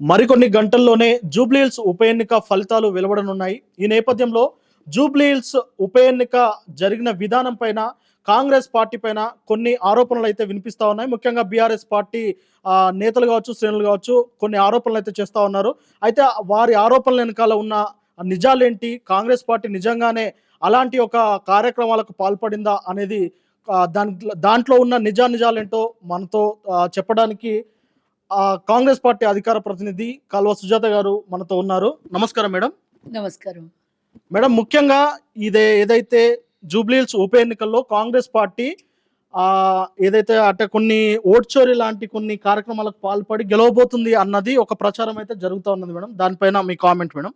మరికొన్ని గంటల్లోనే జూబ్లీహిల్స్ ఉప ఎన్నిక ఫలితాలు వెలువడనున్నాయి. ఈ నేపథ్యంలో జూబ్లీహిల్స్ ఉప ఎన్నిక జరిగిన విధానం పైన కాంగ్రెస్ పార్టీ పైన కొన్ని ఆరోపణలు అయితే వినిపిస్తూ ఉన్నాయి. ముఖ్యంగా బీఆర్ఎస్ పార్టీ నేతలు కావచ్చు శ్రేణులు కావచ్చు కొన్ని ఆరోపణలు అయితే చేస్తూ ఉన్నారు. అయితే వారి ఆరోపణల వెనకాల ఉన్న నిజాలేంటి? కాంగ్రెస్ పార్టీ నిజంగానే అలాంటి ఒక కార్యక్రమాలకు పాల్పడిందా అనేది దాని దాంట్లో ఉన్న నిజానిజాలేంటో మనతో చెప్పడానికి కాంగ్రెస్ పార్టీ అధికార ప్రతినిధి కాల్వ సుజాత గారు మనతో ఉన్నారు. నమస్కారం మేడం. నమస్కారం. మేడం ముఖ్యంగా ఇదే ఏదైతే జూబ్లీహిల్స్ ఉప ఎన్నికల్లో కాంగ్రెస్ పార్టీ ఆ, ఏదైతే అంటే కొన్ని ఓట్ చోరీ లాంటి కొన్ని కార్యక్రమాలకు పాల్పడి గెలవబోతుంది అన్నది ఒక ప్రచారం అయితే జరుగుతూ ఉన్నది మేడం. దానిపైన మీ కామెంట్ మేడం.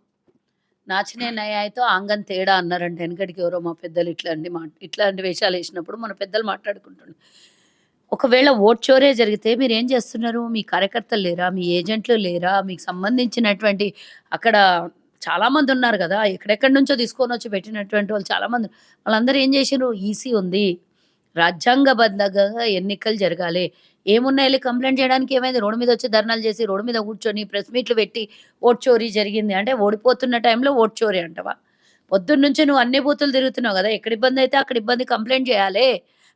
నాచినే నయాయితో ఆంగన్ తేడా అన్నారంటే వెనకటికి ఎవరో మా పెద్దలు ఇట్లాంటి మా ఇట్లాంటి వేషాలు వేసినప్పుడు మన పెద్దలు మాట్లాడుకుంటుండే. ఒకవేళ ఓట్ చోరే జరిగితే మీరు ఏం చేస్తున్నారు? మీ కార్యకర్తలు లేరా? మీ ఏజెంట్లు లేరా? మీకు సంబంధించినటువంటి అక్కడ చాలామంది ఉన్నారు కదా ఎక్కడెక్కడి నుంచో తీసుకొని వచ్చి పెట్టినటువంటి వాళ్ళు చాలామంది వాళ్ళందరూ ఏం చేశారు ఈసీ ఉంది. రాజ్యాంగబద్ధంగా ఎన్నికలు జరగాలి. ఏమున్నా వెళ్ళి కంప్లైంట్ చేయడానికి ఏమైంది? రోడ్డు మీద వచ్చి ధర్నాలు చేసి రోడ్డు మీద కూర్చొని ప్రెస్ మీట్లు పెట్టి ఓట్ చోరీ జరిగింది. అంటే ఓడిపోతున్న టైంలో ఓట్ చోరీ అంటవా? పొద్దున్నుంచి నువ్వు అన్ని బూతులు తిరుగుతున్నావు కదా ఎక్కడ ఇబ్బంది అయితే అక్కడ ఇబ్బంది కంప్లైంట్ చేయాలి.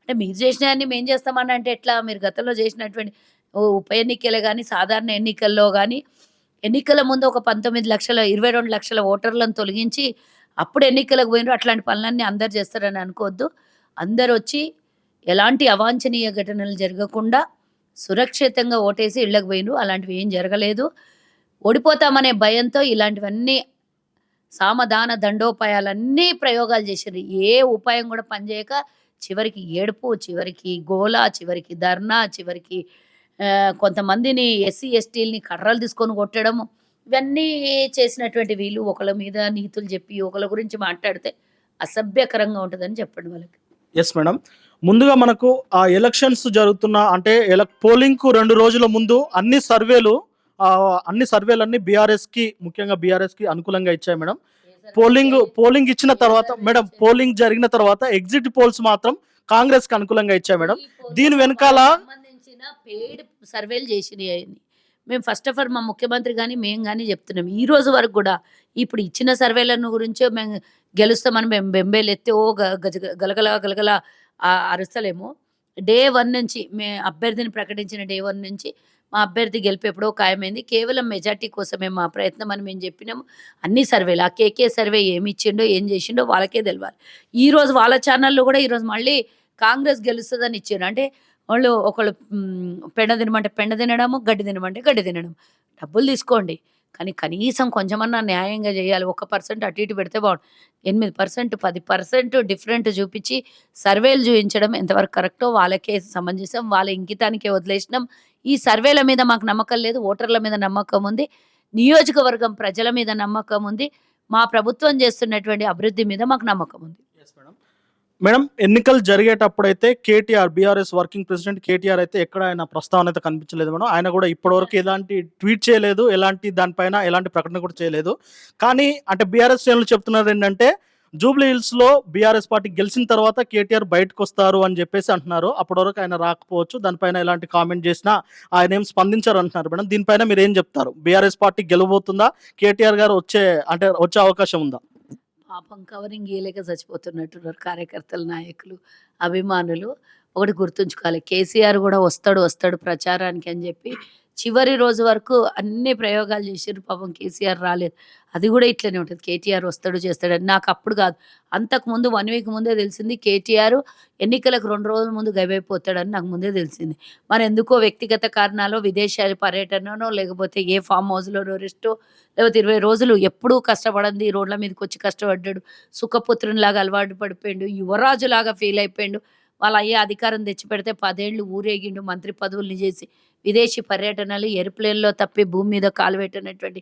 అంటే మీరు చేసినవన్నీ మేము చేస్తామని అంటే ఎట్లా? మీరు గతంలో చేసినటువంటి ఉప ఎన్నికలు కానీ సాధారణ ఎన్నికల్లో కానీ ఎన్నికల ముందు ఒక పంతొమ్మిది లక్షల ఇరవై రెండు లక్షల ఓటర్లను తొలగించి అప్పుడు ఎన్నికలకు పోయినారు. అట్లాంటి పనులన్నీ అందరు చేస్తారని అనుకోవద్దు. అందరు వచ్చి ఎలాంటి అవాంఛనీయ ఘటనలు జరగకుండా సురక్షితంగా ఓటేసి ఇళ్ళకి పోయినారు. అలాంటివి ఏం జరగలేదు. ఓడిపోతామనే భయంతో ఇలాంటివన్నీ సామధాన దండోపాయాలన్నీ ప్రయోగాలు చేశారు. ఏ ఉపాయం కూడా పనిచేయక చివరికి ఏడుపు చివరికి గోల చివరికి ధర్నా చివరికి కొంతమందిని ఎస్సీ ఎస్టీలని కర్రలు తీసుకొని కొట్టడము ఇవన్నీ చేసినటువంటి వీళ్ళు ఒకళ్ళ మీద నీతులు చెప్పి ఒకళ్ళ గురించి మాట్లాడితే అసభ్యకరంగా ఉంటుందని చెప్పండి వాళ్ళకి. ఎస్ మేడం ముందుగా మనకు ఆ ఎలక్షన్స్ జరుగుతున్న అంటే ఎల పోలింగ్కు రెండు రోజుల ముందు అన్ని సర్వేలు అన్ని సర్వేలన్నీ బీఆర్ఎస్కి ముఖ్యంగా బీఆర్ఎస్కి అనుకూలంగా ఇచ్చాయి మేడం. పోలింగ్ పోలింగ్ ఇచ్చిన తర్వాత మేడం పోలింగ్ జరిగిన తర్వాత ఎగ్జిట్ పోల్స్ మాత్రం కాంగ్రెస్కి అనుకూలంగా ఇచ్చాయి మేడం. దీని వెనకాల- పెయిడ్ సర్వేలు చేసినాయి. మేము ఫస్ట్ ఆఫ్ ఆల్ మా ముఖ్యమంత్రి కానీ మేము కానీ చెప్తున్నాం. ఈ రోజు వరకు కూడా ఇప్పుడు ఇచ్చిన సర్వేలను గురించో మేము గెలుస్తామని మేము బెంబేలు ఎత్తి ఓ గలగల గలగల అరుస్తలేము. డే వన్ నుంచి మే అభ్యర్థిని ప్రకటించిన డే వన్ నుంచి మా అభ్యర్థి గెలుపు ఎప్పుడో ఖాయమైంది కేవలం మెజార్టీ కోసమే మా ప్రయత్నం అని మేము చెప్పినాము. అన్ని సర్వేలు ఆ కేకే సర్వే ఏమి ఇచ్చిండో ఏం చేసిండో వాళ్ళకే తెలియాలి ఈరోజు వాళ్ళ ఛానల్లో కూడా ఈరోజు మళ్ళీ కాంగ్రెస్ గెలుస్తుందని ఇచ్చారు అంటే వాళ్ళు ఒకళ్ళు పెండ తినమంటే పెండ తినడము గడ్డి తినమంటే గడ్డి తినడం. డబ్బులు తీసుకోండి. కానీ కనీసం కొంచెమన్నా న్యాయంగా చేయాలి. ఒక పర్సెంట్ అటు ఇటు పెడితే బాగుండు ఎనిమిది పర్సెంట్ పది పర్సెంట్ డిఫరెంట్ చూపించి సర్వేలు చూపించడం ఎంతవరకు కరెక్టో వాళ్ళకే సమంజసం వాళ్ళ ఇంకితానికే వదిలేసినాం. ఈ సర్వేల మీద మాకు నమ్మకం లేదు. ఓటర్ల మీద నమ్మకం ఉంది. నియోజకవర్గం ప్రజల మీద నమ్మకం ఉంది. మా ప్రభుత్వం చేస్తున్నటువంటి అభివృద్ధి మీద మాకు నమ్మకం ఉంది. Yes, madam. ఎన్నికలు జరిగేటప్పుడు అయితే KTR BRS working president KTR అయితే ఎక్కడ ఆయన ప్రస్తావన అయితే కనిపించలేదు మేడం. ఆయన కూడా ఇప్పటివరకు ఎలాంటి ట్వీట్ చేయలేదు ఎలాంటి దానిపైన ఎలాంటి ప్రకటన కూడా చేయలేదు. కానీ అంటే బీఆర్ఎస్ శ్రేణులు చెప్తున్నారు ఏంటంటే జూబ్లీ హిల్స్లో బీఆర్ఎస్ పార్టీ గెలిచిన తర్వాత కేటీఆర్ బయటకు వస్తారు అని చెప్పేసి అంటున్నారు. అప్పటి వరకు ఆయన రాకపోవచ్చు దానిపైన ఎలాంటి కామెంట్ చేసినా ఆయన ఏం స్పందించారు అంటున్నారు మేడం. దీనిపైన మీరు ఏం చెప్తారు? BRS party గెలవబోతుందా? కేటీఆర్ గారు వచ్చే అంటే వచ్చే అవకాశం ఉందా? పాపం కవరింగ్ ఇయ్యలేక చచ్చిపోతున్నట్టున్నారు కార్యకర్తలు నాయకులు అభిమానులు. ఒకటి గుర్తుంచుకోవాలి కేసీఆర్ కూడా వస్తాడు వస్తాడు ప్రచారానికి అని చెప్పి చివరి రోజు వరకు అన్ని ప్రయోగాలు చేసారు పాపం కేసీఆర్ రాలేదు. అది కూడా ఇట్లనే ఉంటుంది. కేటీఆర్ వస్తాడు చేస్తాడని నాకు అప్పుడు కాదు. అంతకు ముందు వన్ వీక్ ముందే తెలిసింది కేటీఆర్ ఎన్నికలకు రెండు రోజుల ముందు గైబైపోతాడని నాకు ముందే తెలిసింది. మరి ఎందుకో వ్యక్తిగత కారణాలు విదేశాల పర్యటననో లేకపోతే ఏ ఫామ్ హౌస్లోనో రెస్టో లేకపోతే ఇరవై రోజులు ఎప్పుడూ కష్టపడింది రోడ్ల మీదకి వచ్చి కష్టపడ్డాడు సుఖపుత్రునిలాగా అలవాటు పడిపోయిండు యువరాజులాగా ఫీల్ అయిపోయిండు. వాళ్ళ అయ్యే అధికారం తెచ్చిపెడితే పదేళ్ళు ఊరేగిండు మంత్రి పదవుల్ని చేసి విదేశీ పర్యటనలు ఏర్ప్లేన్లో తప్పి భూమి మీద కాలు పెట్టినటువంటి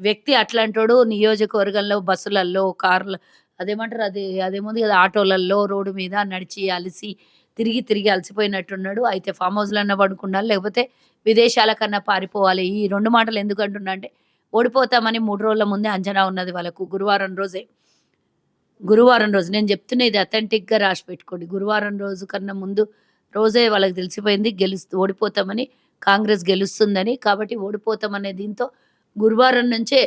వ్యక్తి అట్లాంటోడు నియోజకవర్గంలో బస్సులలో కార్ల అదేమంటారు అది అదేముంది కదా ఆటోలలో రోడ్డు మీద నడిచి అలసి తిరిగి తిరిగి అలసిపోయినట్టున్నాడు. అయితే ఫామ్ హౌస్లో అన్న పడుకున్నాడు. లేకపోతే విదేశాలకన్నా పారిపోవాలి. ఈ రెండు మాటలు ఎందుకు అంటున్నా అంటే ఓడిపోతామని మూడు రోజుల ముందే అంచనా ఉన్నది వాళ్ళకు. గురువారం రోజే. గురువారం రోజు. నేను చెప్తున్నా ఇది అథెంటిక్గా రాసి పెట్టుకోండి. గురువారం రోజు కన్నా ముందు రోజే వాళ్ళకి తెలిసిపోయింది. గెలుస్తూ ఓడిపోతామని కాంగ్రెస్ గెలుస్తుందని కాబట్టి ఓడిపోతామనే దీంతో గురువారం నుంచే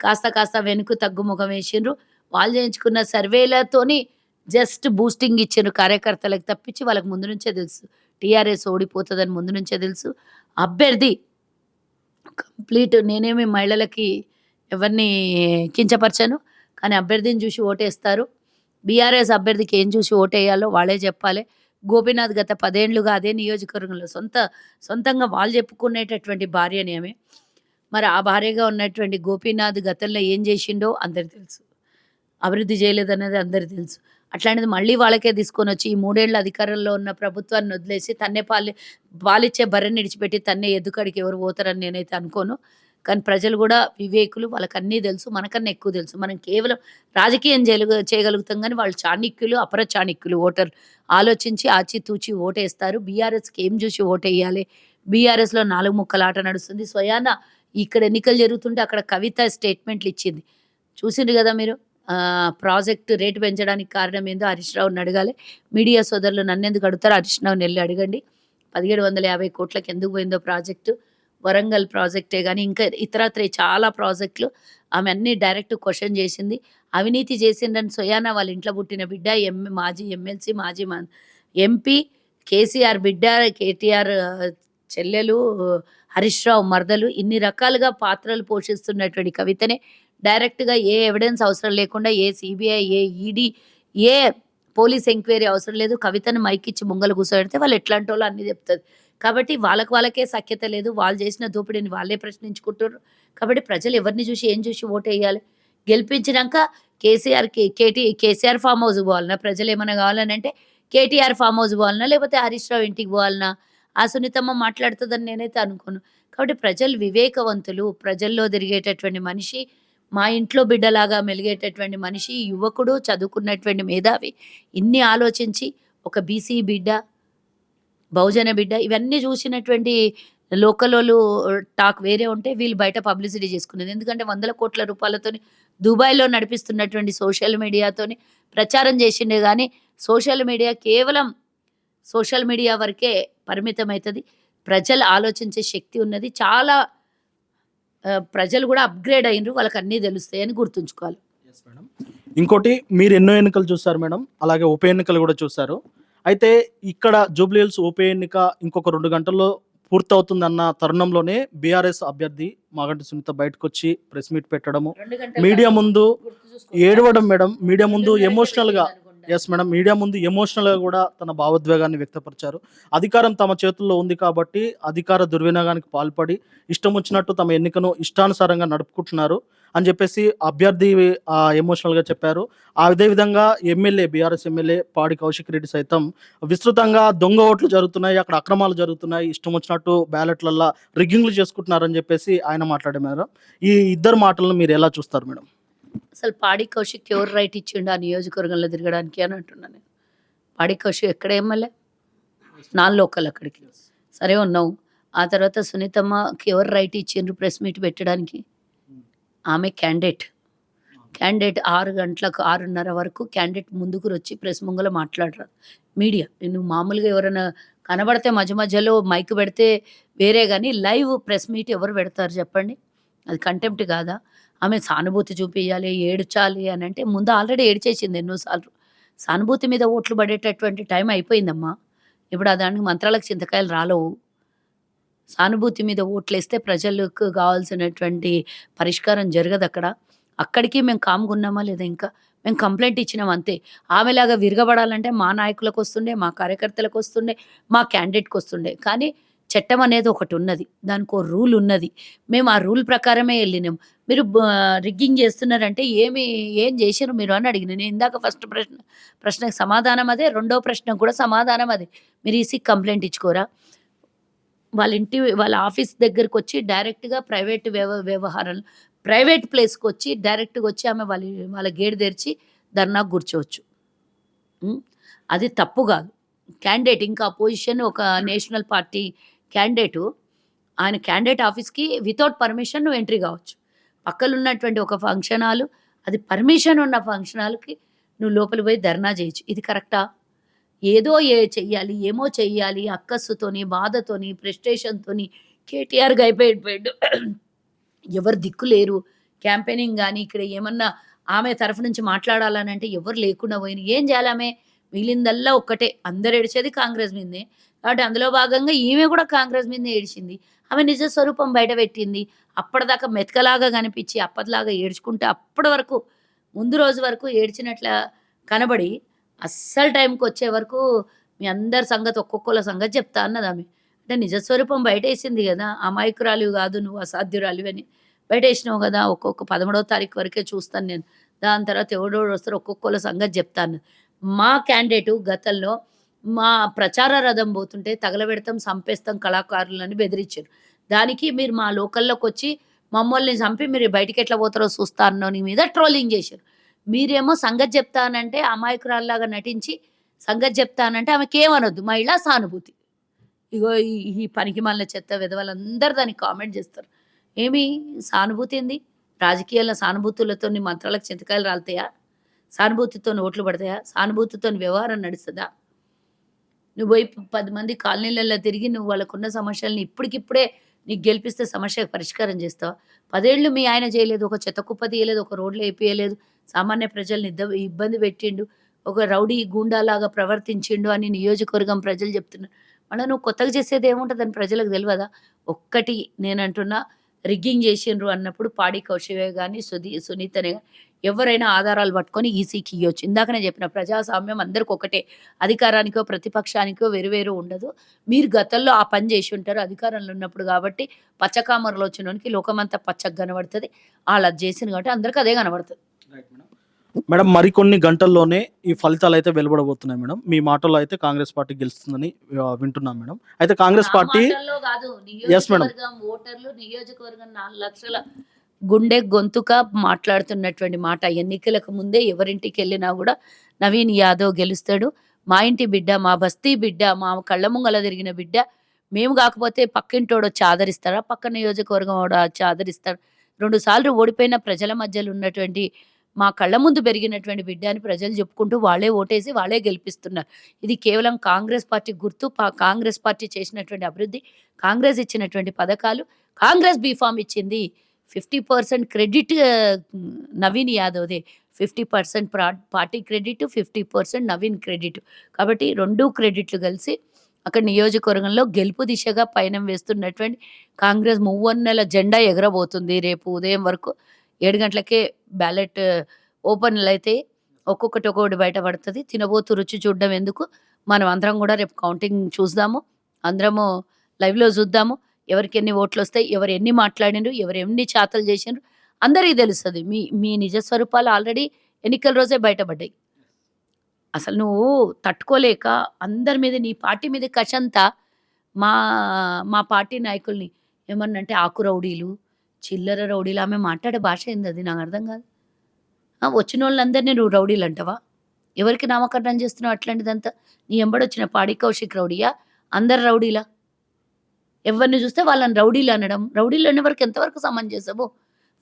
కాస్త కాస్త వెనుక తగ్గుముఖం వేసిండ్రు. వాళ్ళు చేయించుకున్న సర్వేలతోని జస్ట్ బూస్టింగ్ ఇచ్చిండ్రు కార్యకర్తలకు తప్పించి వాళ్ళకి ముందు నుంచే తెలుసు. టీఆర్ఎస్ ఓడిపోతుందని ముందు నుంచే తెలుసు. అభ్యర్థి కంప్లీట్ నేనేమి మహిళలకి ఎవరిని కించపరచను కానీ అభ్యర్థిని చూసి ఓటేస్తారు. బీఆర్ఎస్ అభ్యర్థికి ఏం చూసి ఓటేయాలో వాళ్ళే చెప్పాలి. గోపీనాథ్ గత పదేండ్లుగా అదే నియోజకవర్గంలో సొంత సొంతంగా వాళ్ళు చెప్పుకునేటటువంటి భార్యని ఆమె. మరి ఆ భార్యగా ఉన్నటువంటి గోపీనాథ్ గతంలో ఏం చేసిండో అందరికి తెలుసు. అభివృద్ధి చేయలేదనేది అందరికి తెలుసు. అట్లాంటిది మళ్ళీ వాళ్ళకే తీసుకొని వచ్చి ఈ మూడేళ్ళ అధికారంలో ఉన్న ప్రభుత్వాన్ని వదిలేసి తన్నే పాలి పాలిచ్చే బర్రెని విడిచిపెట్టి తన్నే ఎద్దుకడికి ఎవరు పోతారని నేనైతే అనుకోను. కానీ ప్రజలు కూడా వివేకులు వాళ్ళకి అన్నీ తెలుసు మనకన్నా ఎక్కువ తెలుసు. మనం కేవలం రాజకీయం చేయగ చేయగలుగుతాం కానీ వాళ్ళు చాణిక్యులు అపర చాణిక్యులు ఓటర్ ఆలోచించి ఆచితూచి ఓటేస్తారు. బీఆర్ఎస్కి ఏం చూసి ఓటేయాలి? బీఆర్ఎస్లో నాలుగు ముక్కల ఆట నడుస్తుంది. స్వయాన ఇక్కడ ఎన్నికలు జరుగుతుంటే అక్కడ కవిత స్టేట్మెంట్లు ఇచ్చింది. చూసిండ్రు కదా మీరు? ప్రాజెక్టు రేటు పెంచడానికి కారణం ఏందో హరీష్ రావుని అడగాలి. మీడియా సోదరులు నన్నెందుకు అడుగుతారు హరీష్ రావుని వెళ్ళి అడగండి. పదిహేడు వందల యాభై కోట్లకు ఎందుకు పోయిందో ప్రాజెక్టు? వరంగల్ ప్రాజెక్టే కానీ ఇంకా ఇతరత్రే చాలా ప్రాజెక్టులు ఆమె అన్ని డైరెక్ట్ క్వశ్చన్ చేసింది. అవినీతి చేసిందని సొయానా వాళ్ళ ఇంట్లో పుట్టిన బిడ్డ ఎం మాజీ ఎమ్మెల్సీ మాజీ మా ఎంపీ కేసీఆర్ బిడ్డ కేటీఆర్ చెల్లెలు హరీష్ రావు మరదలు ఇన్ని రకాలుగా పాత్రలు పోషిస్తున్నటువంటి కవితనే డైరెక్ట్గా ఏ ఎవిడెన్స్ అవసరం లేకుండా ఏ సిబిఐ ఏ ఈడీ ఏ పోలీస్ ఎంక్వైరీ అవసరం లేదు. కవితను మైకిచ్చి ముంగలు కూర్చోబెడితే వాళ్ళు ఎట్లాంటి వాళ్ళు అన్ని చెప్తుంది కాబట్టి వాళ్ళకి వాళ్ళకే సఖ్యత లేదు. వాళ్ళు చేసిన దోపిడీని వాళ్ళే ప్రశ్నించుకుంటారు కాబట్టి ప్రజలు ఎవరిని చూసి ఏం చూసి ఓటు వేయాలి గెలిపించినాక KCR KT KCR farm house పోవాలన్నా ప్రజలు ఏమైనా కావాలని అంటే కేటీఆర్ ఫామ్ హౌస్ పోవాలన్నా లేకపోతే హరీష్ రావు ఇంటికి పోవాలన్నా ఆ సునీతమ్మ మాట్లాడుతుందని నేనైతే అనుకోను. కాబట్టి ప్రజలు వివేకవంతులు. ప్రజల్లో తిరిగేటటువంటి మనిషి మా ఇంట్లో బిడ్డలాగా మెలిగేటటువంటి మనిషి యువకుడు చదువుకున్నటువంటి మేధావి ఇన్ని ఆలోచించి ఒక బీసీ బిడ్డ బహుజన బిడ్డ ఇవన్నీ చూసినటువంటి లోకల్ వాళ్ళు టాక్ వేరే ఉంటే వీళ్ళు బయట పబ్లిసిటీ చేసుకునేది. ఎందుకంటే వందల కోట్ల రూపాయలతో దుబాయ్లో నడిపిస్తున్నటువంటి సోషల్ మీడియాతోని ప్రచారం చేసిండే కానీ సోషల్ మీడియా కేవలం సోషల్ మీడియా వరకే పరిమితమవుతుంది ప్రజలు ఆలోచించే శక్తి ఉన్నది. చాలా ప్రజలు కూడా అప్గ్రేడ్ అయినరు. వాళ్ళకి అన్నీ తెలుస్తాయి అని గుర్తుంచుకోవాలి. ఇంకోటి మీరు ఎన్నో ఎన్నికలు చూస్తారు మేడం అలాగే ఉప ఎన్నికలు కూడా చూస్తారు అయితే ఇక్కడ జూబ్లీహిల్స్ ఉప ఎన్నిక ఇంకొక రెండు గంటల్లో పూర్తవుతుందన్న తరుణంలోనే బీఆర్ఎస్ అభ్యర్థి మాగంటి సునీత బయటకు వచ్చి ప్రెస్ మీట్ పెట్టడము. మీడియా ముందు ఏడవడం మేడం. మీడియా ముందు ఎమోషనల్గా ఎస్ మేడం మీడియా ముందు ఎమోషనల్గా కూడా తన భావోద్వేగాన్ని వ్యక్తపరిచారు. అధికారం తమ చేతుల్లో ఉంది కాబట్టి అధికార దుర్వినియోగానికి పాల్పడి ఇష్టం వచ్చినట్టు తమ ఎన్నికను ఇష్టానుసారంగా నడుపుకుంటున్నారు అని చెప్పేసి అభ్యర్థి ఆ, ఎమోషనల్గా చెప్పారు. ఆ అదే విధంగా ఎమ్మెల్యే బీఆర్ఎస్ ఎమ్మెల్యే పాడి కౌశిక్ రెడ్డి సైతం విస్తృతంగా దొంగ ఓట్లు జరుగుతున్నాయి అక్కడ అక్రమాలు జరుగుతున్నాయి ఇష్టం వచ్చినట్టు బ్యాలెట్లల్లో రిగ్గింగ్లు చేసుకుంటున్నారని చెప్పేసి ఆయన మాట్లాడారు. ఈ ఇద్దరు మాటలను మీరు ఎలా చూస్తారు మేడం అసలు పాడి కౌశిక్ ఎవరు రైట్ ఇచ్చిండు ఆ నియోజకవర్గంలో తిరగడానికి అని అంటున్నాను నేను. పాడి కౌశిక్ ఎక్కడ ఎమ్మెల్యే? నాన్ లోకల్ అక్కడికి. సరే ఉన్నావు. ఆ తర్వాత సునీతమ్మకి ఎవరు రైట్ ఇచ్చిండ్రు ప్రెస్ మీట్ పెట్టడానికి? ఆమె క్యాండిడేట్ క్యాండిడేట్ ఆరు గంటలకు ఆరున్నర వరకు క్యాండిడేట్ ముందుకు వచ్చి ప్రెస్ ముంగల మాట్లాడరు. మీడియా నువ్వు మామూలుగా ఎవరైనా కనబడితే మధ్య మధ్యలో మైక్ పెడితే వేరే కానీ లైవ్ ప్రెస్ మీట్ ఎవరు పెడతారు చెప్పండి? అది కంటెంప్ట్ కాదా? ఆమె సానుభూతి చూపించాలి ఏడ్చాలి అని అంటే ముందు ఆల్రెడీ ఏడ్చేసింది ఎన్నోసార్లు. సానుభూతి మీద ఓట్లు పడేటటువంటి టైం అయిపోయిందమ్మా. ఇప్పుడు దానికి మంత్రాలకు చింతకాయలు రాలవు. సానుభూతి మీద ఓట్లు వేస్తే ప్రజలకు కావాల్సినటువంటి పరిష్కారం జరగదు అక్కడ. అక్కడికి మేము కామ్గా ఉన్నామా లేదా ఇంకా? మేము కంప్లైంట్ ఇచ్చినాం అంతే. ఆమెలాగా విరగబడాలంటే మా నాయకులకు వస్తుండే మా కార్యకర్తలకు వస్తుండే మా క్యాండిడేట్కి వస్తుండే. కానీ చట్టం అనేది ఒకటి ఉన్నది. దానికి ఒక రూల్ ఉన్నది. మేము ఆ రూల్ ప్రకారమే వెళ్ళినాం. మీరు రిగ్గింగ్ చేస్తున్నారంటే ఏమి ఏం చేశారు మీరు అని అడిగిన. నేను ఇందాక ఫస్ట్ ప్రశ్న ప్రశ్నకు సమాధానం అదే రెండో ప్రశ్నకు కూడా సమాధానం అదే. మీరు ఈసీ కంప్లైంట్ ఇచ్చుకోరా? వాళ్ళ ఇంటి వాళ్ళ ఆఫీస్ దగ్గరకు వచ్చి డైరెక్ట్గా ప్రైవేట్ వ్యవ వ్యవహారాలు ప్రైవేట్ ప్లేస్కి వచ్చి డైరెక్ట్గా వచ్చి ఆమె వాళ్ళ వాళ్ళ గేట్ తెరిచి ధర్నా కూర్చోవచ్చు. అది తప్పు కాదు. క్యాండిడేట్ ఇంకా అపోజిషన్ ఒక నేషనల్ పార్టీ క్యాండిడేటు ఆయన క్యాండిడేట్ ఆఫీస్కి వితౌట్ పర్మిషన్ నువ్వు ఎంట్రీ కావచ్చు. పక్కన ఉన్నటువంటి ఒక ఫంక్షన్ హాల్ అది పర్మిషన్ ఉన్న ఫంక్షన్ హాల్కి నువ్వు లోపలి పోయి ధర్నా చేయొచ్చు. ఇది కరెక్టా ఏదో ఏ చెయ్యాలి ఏమో చెయ్యాలి అక్కస్సుతోని బాధతోని ప్రెస్టేషన్తోని కేటీఆర్గా అయిపోయిపోయాడు ఎవరు దిక్కు లేరు. క్యాంపెయినింగ్ కానీ ఇక్కడ ఏమన్నా ఆమె తరఫు నుంచి మాట్లాడాలని అంటే ఎవరు లేకుండా పోయిన ఏం చేయాలి ఆమె? మిగిలిందల్లా ఒక్కటే. అందరు ఏడిచేది కాంగ్రెస్ మీదే. కాబట్టి అందులో భాగంగా ఈమె కూడా కాంగ్రెస్ మీదే ఏడిచింది. ఆమె నిజ స్వరూపం బయట పెట్టింది. అప్పటిదాకా మెతకలాగా కనిపించి అప్పటిలాగా ఏడ్చుకుంటే అప్పటి వరకు ముందు రోజు వరకు ఏడ్చినట్ల కనబడి అస్సలు టైంకి వచ్చే వరకు మీ అందరి సంగతి ఒక్కొక్కళ్ళ సంగతి చెప్తా అన్నది ఆమె. అంటే నిజస్వరూపం బయట వేసింది కదా అమాయకురాలు కాదు నువ్వు అసాధ్యురాలు అని. బయట వేసినావు కదా ఒక్కొక్క పదమూడవ తారీఖు వరకే చూస్తాను నేను. దాని తర్వాత ఎవడోడు వస్తారు ఒక్కొక్కళ్ళ సంగతి చెప్తాను మా క్యాండిడేటు గతంలో మా ప్రచార రథం పోతుంటే తగలబెడతాం చంపేస్తాం కళాకారులని బెదిరించారు. దానికి మీరు మా లోకల్లోకి వచ్చి మమ్మల్ని చంపి మీరు బయటికి ఎట్లా పోతారో చూస్తా అన్నోని మీద ట్రోలింగ్ చేశారు. మీరేమో సంగతి చెప్తానంటే అమాయకురాల్లాగా నటించి సంగతి చెప్తానంటే ఆమెకి ఏమనొద్దు మహిళా సానుభూతి. ఇగో ఈ- ఈ పనికి మళ్ళీ చెత్త విధవాళ్ళందరూ దానికి కామెంట్ చేస్తారు. ఏమి సానుభూతి ఏంది? రాజకీయాల సానుభూతులతో మంత్రాలకు చింతకాయలు రాలుతాయా? సానుభూతితో ఓట్లు పడతాయా? సానుభూతితో వ్యవహారం నడుస్తుందా? నువ్వు పోయి పది మంది కాలనీలలో తిరిగి నువ్వు వాళ్ళకున్న సమస్యలను ఇప్పటికిప్పుడే నీకు గెలిపిస్తే సమస్య పరిష్కారం చేస్తావు? పదేళ్ళు మీ ఆయన చేయలేదు ఒక చెత్త కుప్ప తీయలేదు ఒక రోడ్లు వేపియలేదు సామాన్య ప్రజల్ని ఇద్ద ఇబ్బంది పెట్టిండు ఒక రౌడీ గూండాలాగా ప్రవర్తించిండు అని నియోజకవర్గం ప్రజలు చెప్తున్నారు మళ్ళీ నువ్వు కొత్తగా చేసేది ఏముంటుందని ప్రజలకు తెలియదా ఒక్కటి నేను అంటున్నా రిగ్గింగ్ చేసిండ్రు అన్నప్పుడు పాడి కౌశవే కానీ సుధీ సునీతనే ఎవరైనా ఆధారాలు పట్టుకొని ఈసీకి ఇవ్వచ్చు ఇందాకనే చెప్పిన ప్రజాస్వామ్యం అందరికి ఒకటే. అధికారానికో ప్రతిపక్షానికో వేరు ఉండదు. మీరు గతంలో ఆ పని చేసి ఉంటారు. అధికారంలో ఉన్నప్పుడు కాబట్టి పచ్చకామరలో వచ్చినోనికి లోకమంతా పచ్చగా కనబడుతుంది. వాళ్ళు అది చేసింది కాబట్టి అందరికి అదే కనబడుతుంది. మేడం మరికొన్ని గంటల్లోనే ఈ ఫలితాలు అయితే వెలువడబోతున్నాయి మేడం. మీ మాటల్లో అయితే కాంగ్రెస్ పార్టీ గెలుస్తుందని వింటున్నాం మేడం. అయితే కాంగ్రెస్ పార్టీ ఓటర్లు నియోజకవర్గం నాలుగు లక్షల గుండె గొంతుక మాట్లాడుతున్నటువంటి మాట. ఎన్నికలకు ముందే ఎవరింటికి వెళ్ళినా కూడా నవీన్ యాదవ్ గెలుస్తాడు. మా ఇంటి బిడ్డ మా బస్తీ బిడ్డ మా కళ్ళ ముంగల తిరిగిన బిడ్డ మేము కాకపోతే పక్కింటోడు వచ్చి ఆదరిస్తారా పక్క నియోజకవర్గం వచ్చి ఆదరిస్తారు రెండు సార్లు ఓడిపోయిన ప్రజల మధ్యలో ఉన్నటువంటి మా కళ్ళ ముందు పెరిగినటువంటి బిడ్డ అని ప్రజలు చెప్పుకుంటూ వాళ్ళే ఓటేసి వాళ్ళే గెలిపిస్తున్నారు. ఇది కేవలం కాంగ్రెస్ పార్టీ గుర్తు పా- కాంగ్రెస్ పార్టీ చేసినటువంటి అభివృద్ధి కాంగ్రెస్ ఇచ్చినటువంటి పథకాలు కాంగ్రెస్ బీఫామ్ ఇచ్చింది. Fifty percent credit Naveen యాదవ్దే. Fifty percent party credit fifty percent Naveen credit. కాబట్టి రెండు క్రెడిట్లు కలిసి అక్కడ నియోజకవర్గంలో గెలుపు దిశగా పయనం వేస్తున్నటువంటి కాంగ్రెస్ మువ్వన్నెల జెండా ఎగరబోతుంది రేపు ఉదయం వరకు. ఏడు గంటలకే బ్యాలెట్ ఓపెన్లు అయితే ఒక్కొక్కటి ఒక్కొక్కటి బయటపడుతుంది. తినబోతు రుచి చూడడం ఎందుకు? మనం అందరం కూడా రేపు కౌంటింగ్ చూద్దాము. అందరము లైవ్లో చూద్దాము. ఎవరికి ఎన్ని ఓట్లు వస్తాయి ఎవరు ఎన్ని మాట్లాడినరు ఎవరు ఎన్ని చాతలు చేసినారు అందరికీ తెలుస్తుంది. మీ మీ నిజ స్వరూపాలు ఆల్రెడీ ఎన్నికల రోజే బయటపడ్డాయి. అసలు నువ్వు తట్టుకోలేక అందరి మీద నీ పార్టీ మీద కషంతా మా మా పార్టీ నాయకుల్ని ఏమన్నంటే ఆకు రౌడీలు చిల్లర రౌడీలు ఆమె మాట్లాడే భాష ఏంది అది? నాకు అర్థం కాదు. వచ్చిన వాళ్ళందరినీ నువ్వు రౌడీలు అంటావా? ఎవరికి నామకరణం చేస్తున్నావు అట్లాంటిదంతా? నీ ఎంబడొచ్చిన పాడి కౌశిక్ రౌడీయా? అందరు రౌడీలా? ఎవరిని చూస్తే వాళ్ళని రౌడీలు అనడం రౌడీలు అనే వరకు ఎంతవరకు సమంజసము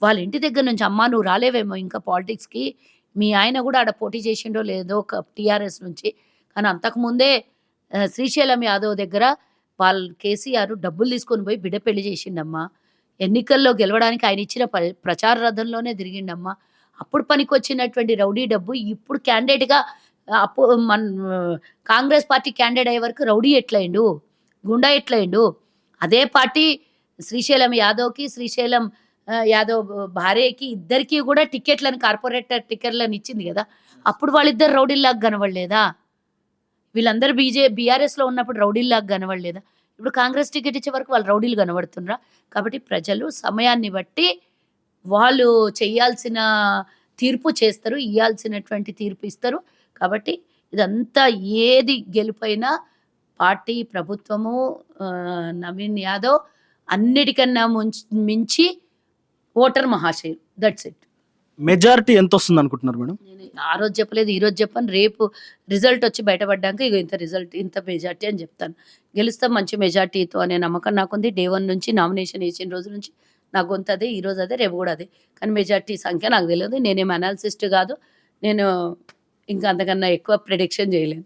వాళ్ళ ఇంటి దగ్గర నుంచి అమ్మా నువ్వు రాలేవేమో ఇంకా పాలిటిక్స్కి. మీ ఆయన కూడా ఆడ పోటీ చేసిండో లేదో ఒక టీఆర్ఎస్ నుంచి. కానీ అంతకుముందే శ్రీశైలం యాదవ్ దగ్గర వాళ్ళ కేసీఆర్ డబ్బులు తీసుకొని పోయి బిడ్డ పెళ్ళి చేసిండమ్మా. ఎన్నికల్లో గెలవడానికి ఆయన ఇచ్చిన ప- ప్రచార రథంలోనే తిరిగిండమ్మా. అప్పుడు పనికి వచ్చినటువంటి రౌడీ డబ్బు ఇప్పుడు క్యాండిడేట్గా అప్పు మన కాంగ్రెస్ పార్టీ క్యాండిడేట్ అయ్యే వరకు రౌడీ ఎట్లయిండు? గుండా ఎట్లయిండు? అదే పార్టీ శ్రీశైలం యాదవ్కి శ్రీశైలం యాదవ్ భార్యకి ఇద్దరికి కూడా టికెట్లను కార్పొరేటర్ టికెట్లను ఇచ్చింది కదా. అప్పుడు వాళ్ళిద్దరు రౌడీల్లాగా కనబడలేదా? వీళ్ళందరూ బీజే బీఆర్ఎస్లో ఉన్నప్పుడు రౌడీల్లాగా కనబడలేదా? ఇప్పుడు కాంగ్రెస్ టికెట్ ఇచ్చే వరకు వాళ్ళు రౌడీలు కనబడుతున్నారా? కాబట్టి ప్రజలు సమయాన్ని బట్టి వాళ్ళు చేయాల్సిన తీర్పు చేస్తారు ఇవ్వాల్సినటువంటి తీర్పు ఇస్తారు. కాబట్టి ఇదంతా ఏది గెలుపైనా పార్టీ ప్రభుత్వము నవీన్ యాదవ్ అన్నిటికన్నా ముంచి మించి ఓటర్ మహాశయులు దట్స్ ఇట్ మెజారిటీ ఎంత వస్తుంది అనుకుంటున్నారు మేడం? నేను ఆ రోజు చెప్పలేదు ఈ రోజు చెప్పాను. రేపు రిజల్ట్ వచ్చి బయటపడ్డాక ఇక ఇంత రిజల్ట్ ఇంత మెజార్టీ అని చెప్తాను. గెలుస్తాం మంచి మెజార్టీతో అనే నమ్మకం నాకుంది. డే వన్ నుంచి నామినేషన్ వేసిన రోజు నుంచి నా గొంతు అదే ఈ రోజు అదే రేపు కూడా అదే. కానీ మెజార్టీ సంఖ్య నాకు తెలియదు నేనేం అనాలిసిస్ట్ కాదు. నేను ఇంకా అంతకన్నా ఎక్కువ ప్రిడిక్షన్ చేయలేను.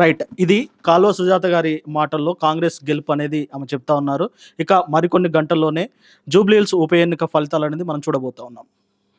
రైట్ ఇది కాల్వ సుజాత గారి మాటల్లో కాంగ్రెస్ గెలుపు అనేది ఆమె చెప్తా ఉన్నారు. ఇక మరికొన్ని గంటల్లోనే జూబ్లీహిల్స్ ఉప ఎన్నిక ఫలితాలు అనేది మనం చూడబోతా ఉన్నాం.